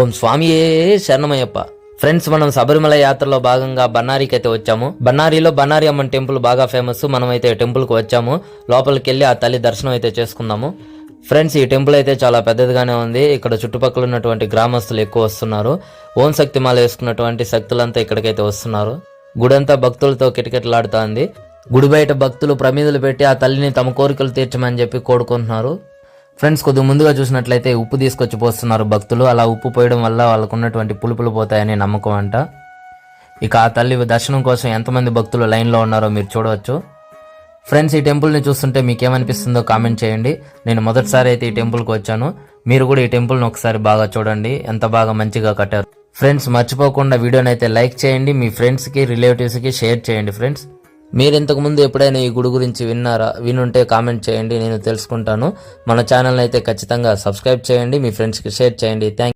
ఓం స్వామియే శరణమయ్యప్ప. ఫ్రెండ్స్ మనం శబరిమల యాత్రలో భాగంగా బన్నారికి అయితే వచ్చాము. బన్నారిలో బన్నారి అమ్మన్ టెంపుల్ బాగా ఫేమస్ మనమైతే టెంపుల్కి వచ్చాము. లోపలికి వెళ్ళి ఆ తల్లి దర్శనం అయితే చేసుకుందాము ఫ్రెండ్స్ ఈ టెంపుల్ అయితే చాలా పెద్దదిగానే ఉంది. ఇక్కడ చుట్టుపక్కల ఉన్నటువంటి గ్రామస్తులు ఎక్కువ వస్తున్నారు. ఓం శక్తి మాల వేసుకున్నటువంటి శక్తులంతా ఇక్కడికైతే వస్తున్నారు. గుడంతా భక్తులతో కిటకిటలాడుతోంది. గుడి బయట భక్తులు ప్రమిదలు పెట్టి ఆ తల్లిని తమ కోరికలు తీర్చమని చెప్పి కోరుకుంటున్నారు. ఫ్రెండ్స్ కొద్దిగా ముందుగా చూసినట్లయితే ఉప్పు తీసుకొచ్చి పోస్తున్నారు భక్తులు. అలా ఉప్పు పోయడం వల్ల వాళ్ళకు ఉన్నటువంటి పులుపులు పోతాయని నమ్మకం అంట. ఇక ఆ తల్లి దర్శనం కోసం ఎంతమంది భక్తులు లైన్లో ఉన్నారో మీరు చూడవచ్చు. ఫ్రెండ్స్ ఈ టెంపుల్ని చూస్తుంటే మీకు ఏమనిపిస్తుందో కామెంట్ చేయండి. నేను మొదటిసారి అయితే ఈ టెంపుల్కి వచ్చాను. మీరు కూడా ఈ టెంపుల్ని ఒకసారి బాగా చూడండి. ఎంత బాగా మంచిగా కట్టారు. ఫ్రెండ్స్ మర్చిపోకుండా వీడియోని అయితే లైక్ చేయండి. మీ ఫ్రెండ్స్కి రిలేటివ్స్కి షేర్ చేయండి ఫ్రెండ్స్ మీరు ఇంతకు ముందు ఎప్పుడైనా ఈ గుడి గురించి విన్నారా? వినుంటే కామెంట్ చేయండి నేను తెలుసుకుంటాను. మన ఛానల్ అయితే ఖచ్చితంగా సబ్స్క్రైబ్ చేయండి మీ ఫ్రెండ్స్కి షేర్ చేయండి. థ్యాంక్